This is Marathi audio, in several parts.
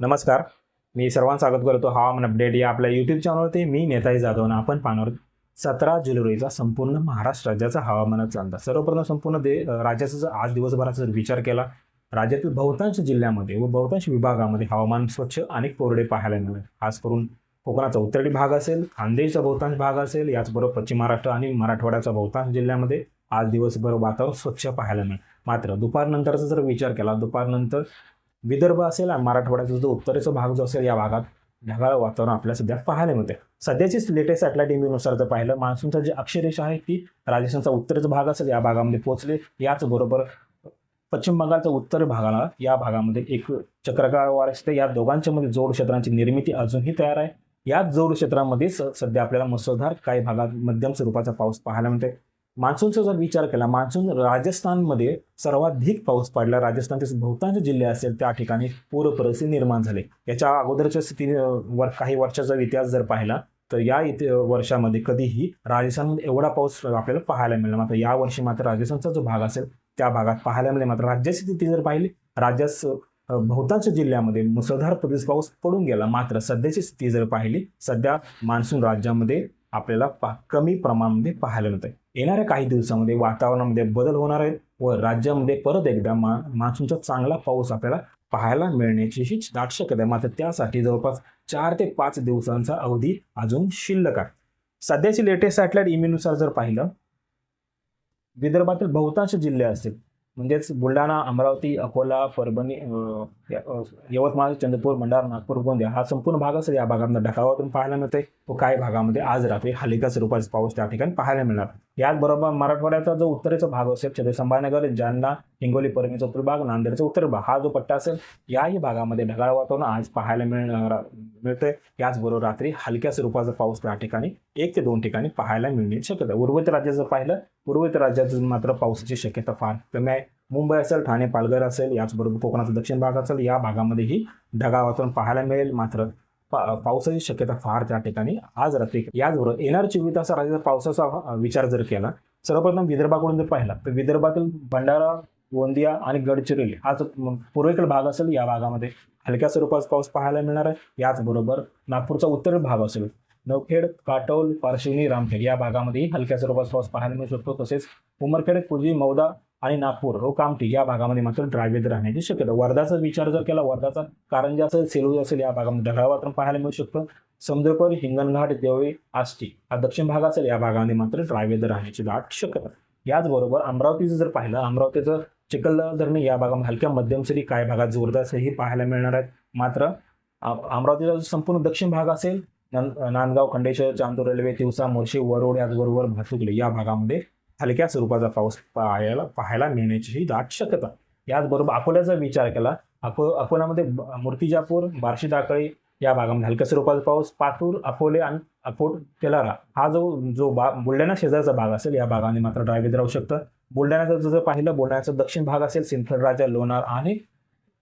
नमस्कार. मी सर्वांचं स्वागत करतो. हवामान अपडेट या आपल्या यूट्यूब चॅनलवरती मी नेताजी जाधव ना आपण पाहणार सतरा जुलैचा संपूर्ण महाराष्ट्र राज्याचा हवामानाचा अंदाज. सर्वप्रथम संपूर्ण दे राज्याचा जर आज दिवसभराचा जर विचार केला राज्यातील बहुतांश जिल्ह्यामध्ये व बहुतांश विभागामध्ये हवामान स्वच्छ आणि कोरडे पाहायला मिळेल. खास करून कोकणाचा उत्तरी भाग असेल खानदेशचा बहुतांश भाग असेल याचबरोबर पश्चिम महाराष्ट्र आणि मराठवाड्याचा बहुतांश जिल्ह्यामध्ये आज दिवसभर वातावरण स्वच्छ पाहायला मिळेल. मात्र दुपारनंतरचा जर विचार केला दुपारनंतर विदर्भ असेल आणि मराठवाड्याचा जो उत्तरेचा भाग जो असेल या भागात ढगाळ वातावरण आपल्याला सध्या पाहायला मिळते सध्याचीच लेटेस्ट सॅटेलाइट इमेजनुसार जर पाहिलं मान्सूनचा जी अक्षरेषा आहे ती राजस्थानचा उत्तरेचा भाग असेल या भागामध्ये पोहोचले याचबरोबर पश्चिम बंगालच्या उत्तर भागाला या भागामध्ये एक चक्रकार वार असते. या दोघांच्या मध्ये जोड क्षेत्रांची निर्मिती अजूनही तयार आहे. याच जोड क्षेत्रामध्ये स सध्या आपल्याला मुसळधार काही भागात मध्यम स्वरूपाचा पाऊस पाहायला मिळते मान्सूनचा जर विचार केला मान्सून राजस्थानमध्ये सर्वाधिक पाऊस पडला. राजस्थानचे बहुतांश जिल्हे असेल त्या ठिकाणी पूर परिस्थिती निर्माण झाली. याच्या अगोदरच्या स्थिती वर काही वर्षाचा इतिहास जर पाहिला तर या इति वर्षामध्ये कधीही राजस्थानमध्ये एवढा पाऊस आपल्याला पाहायला मिळाला मात्र या वर्षी मात्र राजस्थानचा जो भाग असेल त्या भागात पाहायला मिळेल. मात्र राज्याची स्थिती जर पाहिली राज्यास बहुतांश जिल्ह्यामध्ये मुसळधार प्रदेश पाऊस पडून गेला. मात्र सध्याची स्थिती जर पाहिली सध्या मान्सून राज्यामध्ये आपल्याला पा कमी प्रमाणामध्ये पाहायला मिळत आहे येणाऱ्या काही दिवसामध्ये वातावरणामध्ये बदल होणार आहेत व राज्यामध्ये परत एकदा मा मान्सूनचा चांगला पाऊस आपल्याला पाहायला मिळण्याची ही दाट शक्यता आहे मात्र त्यासाठी जवळपास चार ते पाच दिवसांचा अवधी अजून शिल्लक आहे. सध्याची लेटेस्ट सॅटेलाइट इमेनुसार जर पाहिलं विदर्भातील बहुतांश जिल्हे असतील म्हणजेच बुलढाणा अमरावती अकोला परभणी यवतमाळ चंद्रपूर मंडार नागपूर गोंदिया हा संपूर्ण भाग असेल या भागामध्ये ढगावातून पाहायला मिळते व काही भागामध्ये आज रात्री हलक्या स्वरूपाचा पाऊस त्या ठिकाणी पाहायला मिळणार. याचबरोबर मराठवाड्याचा जो उत्तरेचा भाग असेल छत्रपती संभाजीनगर जालना हिंगोली परभणीचा उत्तर भाग नांदेडचा उत्तर भाग हा जो पट्टा असेल याही भागामध्ये ढगाळ वातावरण आज पाहायला मिळणार मिळते याचबरोबर रात्री हलक्या स्वरूपाचा पाऊस त्या ठिकाणी एक ते दोन ठिकाणी पाहायला मिळण्याची शक्यता उर्वरित राज्याचं पाहिलं उर्वरित राज्यात मात्र पावसाची शक्यता फार कमी आहे. मुंबई असेल ठाणे पालघर असेल याचबरोबर कोकणाचा दक्षिण भाग असेल या भागामध्येही ढगाळ वातावरण पाहायला मिळेल. मात्र पा पावसाची शक्यता फार त्या ठिकाणी. आज रात्री याचबरोबर येणार चोवीस तास राज्याचा पावसाचा विचार जर केला सर्वप्रथम विदर्भाकडून जर पाहिला तर विदर्भातील भंडारा गोंदिया आणि गडचिरोली हा जो पूर्वेकडील भाग असेल या भागामध्ये हलक्या स्वरूपाचा पाऊस पाहायला मिळणार आहे. याचबरोबर नागपूरचा उत्तर भाग असेल नवखेड काटोल पारशिवनी रामखेड या भागामध्येही हलक्या स्वरूपाचा पाऊस पाहायला मिळू शकतो. तसेच उमरखेड कुर्जी मौदा आणि नागपूर हो, व कामठी या भागामध्ये मात्र ड्रायवेद राहण्याची शक्यता. वर्धाचा विचार जर केला वर्धाचा कारंजा असेल सेलू असेल या भागामध्ये ढगाळ वातावरण पाहायला मिळू शकतं. समुद्रपूर हिंगणघाट देवळी आष्टी हा दक्षिण भाग असेल या भागामध्ये मात्र ड्रायवेद राहण्याची दाट शक्यता. याचबरोबर अमरावतीचं जर पाहिलं अमरावतीचं चिखलदरा धरणे या भागामध्ये हलक्या मध्यम सरी काही भागात जोरदार सरीही पाहायला मिळणार आहेत. मात्र अमरावतीचा जो संपूर्ण दक्षिण भाग असेल नांदगाव खंडेश्वर चांदूर रेल्वे तिवसा मोर्शी वरोड याचबरोबर भातुकले या भागामध्ये हलक्या स्वरूपाचा पाऊस पाहायला पाहायला मिळण्याची ही दाट शक्यता. याचबरोबर अकोल्याचा विचार केला अको अकोल्यामध्ये मूर्तिजापूर बार्शी दाकळी या भागामध्ये हलक्या स्वरूपाचा पाऊस पातूर अकोले आणि अकोट तेलारा हा जो जो बा बुलढाणा शेजारचा भाग असेल या भागाने मात्र ड्रायव्हित राहू शकतं. बुलढाण्याचं जर पाहिलं बुलढाण्याचा दक्षिण भाग असेल सिंदखेड राजा लोणार आणि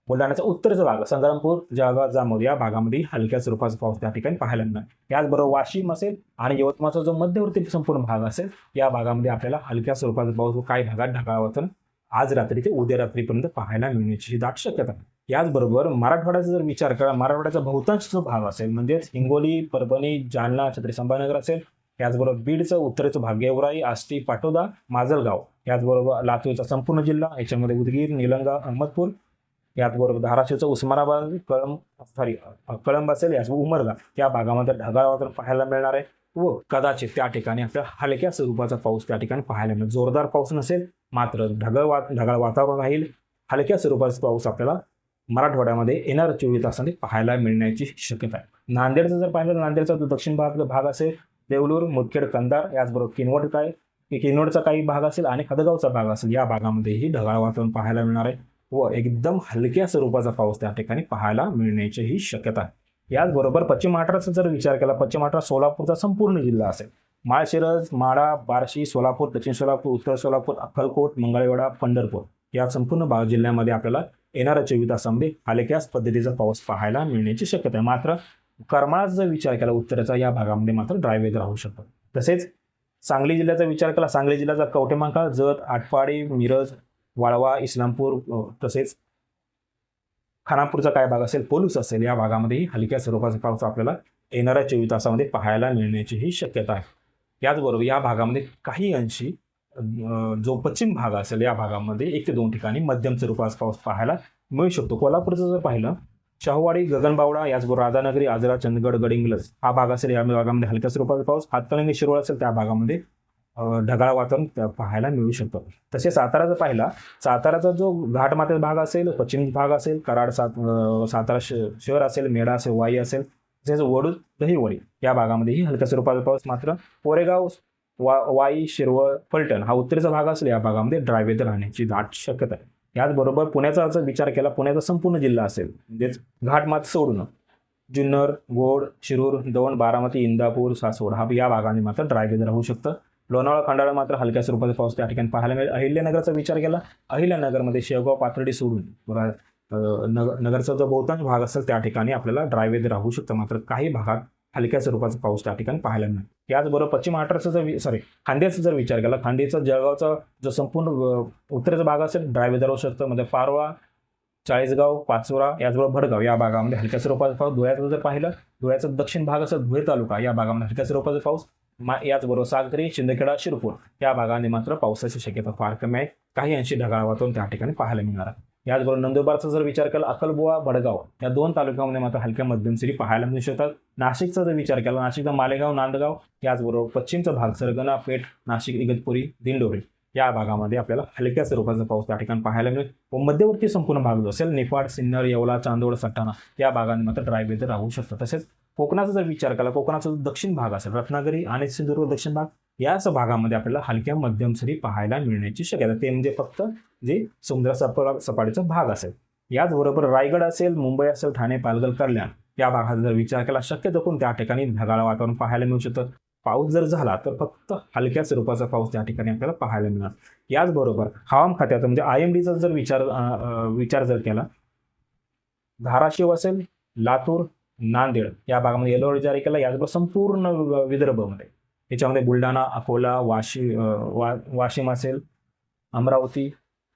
बुलढाण्याचा उत्तरचा भाग संग्रामपूर जळगाव जामोद या भागामध्ये हलक्या स्वरूपाचा पाऊस त्या ठिकाणी पाहायला मिळणार. याचबरोबर वाशिम असेल आणि यवतमाळचा जो मध्यवर्ती संपूर्ण भाग असेल या भागामध्ये आपल्याला हलक्या स्वरूपाचा पाऊस व काही भागात ढगाळावतून आज रात्री ते उद्या रात्रीपर्यंत पाहायला मिळण्याची दाट शक्यता याचबरोबर मराठवाड्याचा जर विचार करा मराठवाड्याचा बहुतांश जो भाग असेल म्हणजेच हिंगोली परभणी जालना छत्री संभाजीनगर असेल याचबरोबर बीडचं उत्तरेचं भाग गेवराई आष्टी पाटोदा माजलगाव याचबरोबर लातूरचा संपूर्ण जिल्हा याच्यामध्ये उदगीर निलंगा अहमदपूर याचबरोबर धाराशिवचं उस्मानाबाद कळंब सॉरी कळंब असेल याच उमरगा त्या भागामध्ये ढगाळ वातावरण पाहायला मिळणार आहे. व कदाचित त्या ठिकाणी आपल्याला हलक्या स्वरूपाचा पाऊस त्या ठिकाणी पाहायला मिळेल. जोरदार पाऊस नसेल मात्र ढगाळ वा ढगाळ वातावरण राहील. हलक्या स्वरूपाचा पाऊस आपल्याला मराठवाड्यामध्ये येणाऱ्या चोवीस तासांनी पाहायला मिळण्याची शक्यता आहे. नांदेडचं जर पाहिलं तर नांदेडचा जो दक्षिण भाग भाग असेल देवलूर मुदखेड कंधार याचबरोबर किनवट काय किनवटचा काही भाग असेल आणि हदगावचा भाग असेल या भागामध्येही ढगाळ वातावरण पाहायला मिळणार आहे. व एकदम हलक्या स्वरूपाचा पाऊस त्या ठिकाणी पाहायला मिळण्याचीही शक्यता आहे. याचबरोबर पश्चिम महाराष्ट्राचा जर विचार केला पश्चिम महाराष्ट्र सोलापूरचा संपूर्ण जिल्हा असेल. माळशिरज माडा बार्शी सोलापूर दक्षिण सोलापूर उत्तर सोलापूर अक्कलकोट मंगळवेढा पंढरपूर या संपूर्ण भाग जिल्ह्यामध्ये आपल्याला येणाऱ्या चोवीस तासामध्ये हलक्याच पद्धतीचा पाऊस पाहायला मिळण्याची शक्यता आहे. मात्र करमाळाचा जर विचार केला उत्तरेचा या भागामध्ये मात्र ड्रायवेद राहू शकतो. तसेच सांगली जिल्ह्याचा विचार केला सांगली जिल्ह्याचा कवटेमांका जत आटपाडी मिरज वाळवा इस्लामपूर तसेच खानापूरचा काय भाग असेल पोलूस असेल या भागामध्येही हलक्या स्वरूपाचा पाऊस आपल्याला येणाऱ्या चोवीस तासामध्ये पाहायला मिळण्याचीही शक्यता आहे. याचबरोबर या भागामध्ये काही अंशी जो पश्चिम भाग असेल या भागामध्ये एक ते दोन ठिकाणी मध्यम स्वरूपाचा पाऊस पाहायला मिळू शकतो. कोल्हापूरचं जर पाहिलं शाहूवाडी गगनबावडा याचबरोबर राधानगरी आजरा चंदगड गडिंग्लज हा भाग असेल या भागामध्ये हलक्या स्वरूपाचा पाऊस. हातकणंगी शिरोळ असेल त्या भागामध्ये ढगाळ वातावरण पाहायला मिळू शकतं. तसे साताराचा पाहिला साताराचा जो घाटमाथ्याचा भाग असेल पश्चिम भाग असेल कराड सात सातारा श- शहर असेल मेढा असेल वाई असेल तसेच वडूद दहिवडी या भागामध्येही हलक्या स्वरूपाचा पाऊस मात्र कोरेगाव वा वाई शिरवळ फलटण हा उत्तरेचा भाग असेल या भागामध्ये ड्रायवेदर राहण्याची दाट शक्यता आहे. याचबरोबर पुण्याचा जर विचार केला पुण्याचा संपूर्ण जिल्हा असेल म्हणजेच घाटमात सोडून जुन्नर गोड शिरूर दौंड बारामती इंदापूर सासवड हा या भागाने मात्र ड्रायवेदर राहू शकतं. लोणावळा खंडाळा मात्र हलक्या स्वरूपाचा पाऊस त्या ठिकाणी पाहायला मिळेल. अहिल्यानगरचा विचार केला अहिल्यानगरमध्ये शेवगाव पाथर्डी सोडून पुरा- नगर नगरचा जो बहुतांश भाग असेल त्या ठिकाणी आपल्याला ड्रायवेद राहू शकतं. मात्र काही भागात हलक्या स्वरूपाचा पाऊस त्या ठिकाणी पाहायला मिळेल. याचबरोबर पश्चिम महाराष्ट्राचा जर सॉरी खांद्याचा जर विचार केला खांदेचा जळगावचा जो संपूर्ण उत्तरेचा भाग असेल ड्रायवेद राहू शकतं. म्हणजे पारवा चाळीसगाव पाचोरा याचबरोबर भडगाव या भागामध्ये हलक्या स्वरूपाचा पाऊस. धुळ्याचा जर पाहिलं धुळ्याचा दक्षिण भाग असेल धुळे तालुका या भागामध्ये हलक्या स्वरूपाचा पाऊस. याचबरोबर सागरी शिंदखेडा शिरपूर या भागाने मात्र पावसाची शक्यता फार कमी आहे. काही अंशी ढगाळ वातावरण त्या ठिकाणी पाहायला मिळणार आहे. याचबरोबर नंदुरबारचा जर विचार केला अकलबुवा भडगाव या दोन तालुक्यामध्ये मात्र हलक्या मध्यम सरी पाहायला मिळू शकतात. नाशिकचा जर विचार केला नाशिकचा मालेगाव नांदगाव याचबरोबर पश्चिमचा भाग सरगना पेठ नाशिक इगतपुरी दिंडोरी या भागामध्ये आपल्याला हलक्या स्वरूपाचा पाऊस त्या ठिकाणी पाहायला मिळेल. व मध्यवर्ती संपूर्ण भाग जो असेल निफाड सिन्नर येवला चांदोड सट्टाना या भागांनी मात्र ड्राय वेदर राहू शकतं तसेच कोकणाचा जर विचार केला कोकणाचा जो दक्षिण भाग असेल रत्नागिरी आणि सिंधुदुर्ग दक्षिण भाग याच भागामध्ये आपल्याला हलक्या मध्यम सरी पाहायला मिळण्याची शक्यता ते म्हणजे फक्त जे समुद्र सपा सपाटीचा भाग असेल. याचबरोबर रायगड असेल मुंबई असेल ठाणे पालघर कल्याण या भागात जर विचार केला शक्यतो पण त्या ठिकाणी ढगाळ वातावरण पाहायला मिळू शकतं. पाऊस जर झाला तर फक्त हलक्या स्वरूपाचा पाऊस त्या ठिकाणी आपल्याला पाहायला मिळणार. याचबरोबर हवामान खात्याचा म्हणजे आय एम डीचा जर विचार विचार जर केला धाराशिव असेल लातूर नांदेड या भागामध्ये येलो अलर्ट जारी केला. याचबरोबर संपूर्ण विदर्भमध्ये. याच्यामध्ये बुलढाणा अकोला वाशी वा वाशिम असेल अमरावती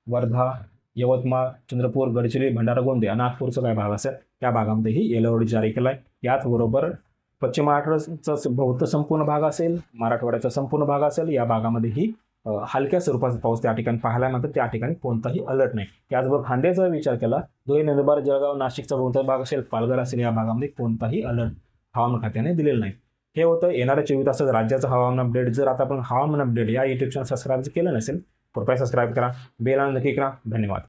वर्धा यवतमाळ चंद्रपूर गडचिरोली भंडारा गोंदिया नागपूरचा काय भाग असेल त्या भागामध्येही येलो अलर्ट जारी केला आहे याचबरोबर पश्चिम महाराष्ट्राचा बहुत संपूर्ण भाग असेल मराठवाड्याचा संपूर्ण भाग असेल या भागामध्येही हलक्या स्वरूपाचा पाऊस त्या ठिकाणी पाहायला मात्र त्या ठिकाणी कोणताही अलर्ट नाही. त्याचबरोबर खांद्याचा विचार केला धुळे नंदुरबार जळगाव नाशिकचा कोणता भाग असेल पालघर असेल या भागामध्ये कोणताही अलर्ट हवामान खात्याने दिलेलं नाही. हे होतं येणाऱ्या चोवीस तासात राज्याचं हवामान अपडेट जर आता आपण हवामान अपडेट या युट्यूब चॅनल सबस्क्राईब केलं नसेल कृपया सबस्क्राईब करा. बेल नक्की करा. धन्यवाद.